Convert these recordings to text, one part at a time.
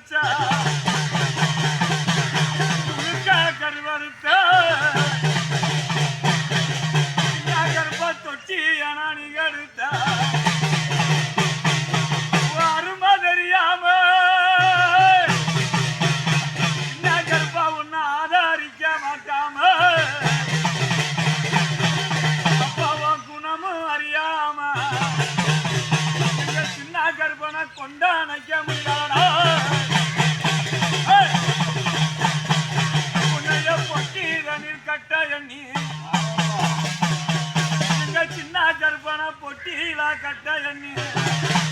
கருச்சா உனக்கா கருப்பா தொட்டி ஆனா நீ கருத்தா வருமா தெரியாம? என்ன கருப்பா உன்னை ஆதரிக்க மாட்டாம? குணமும் அறியாம? சின்ன கருப்பனை கொண்டா பொட்டியிலா கட்ட என்ன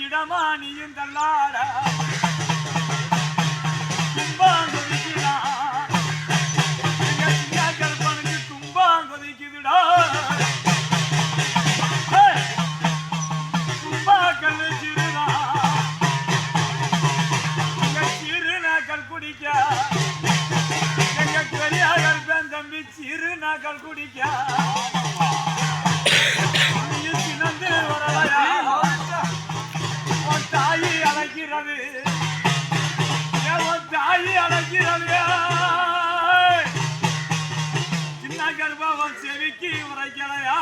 இடமா நீயும் தள்ளாடா வைக்கலையா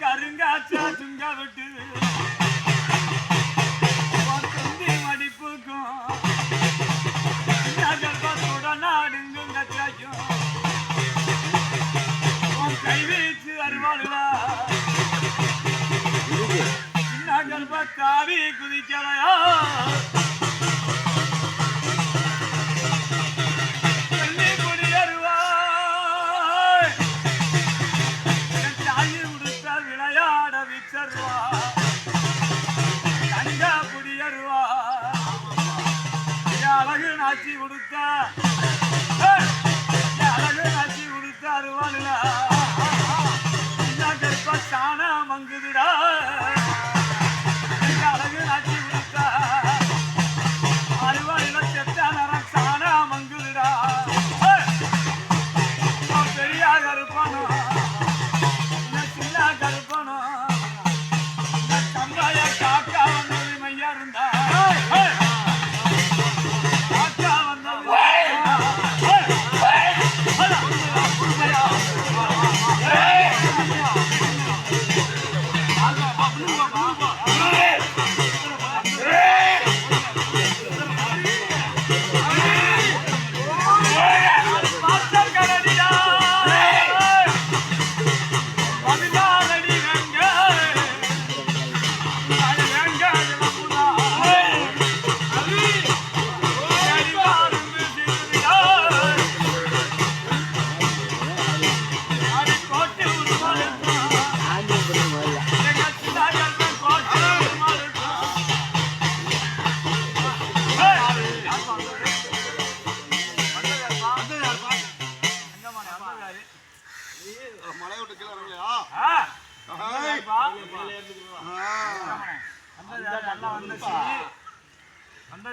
கருங்காச்சா சுங்க விட்டு கல்பக்காவி குதிக்கலையா شر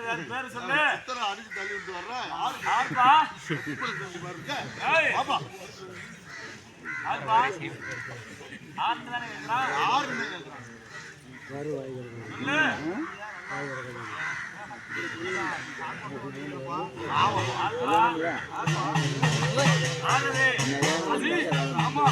பேரு சொல்லு? சித்தரை அடிச்சு தள்ளி விட்டு வர்றேன். ஏய் ஆமா தானே கேட்கறான் ஆடுது ஆமா.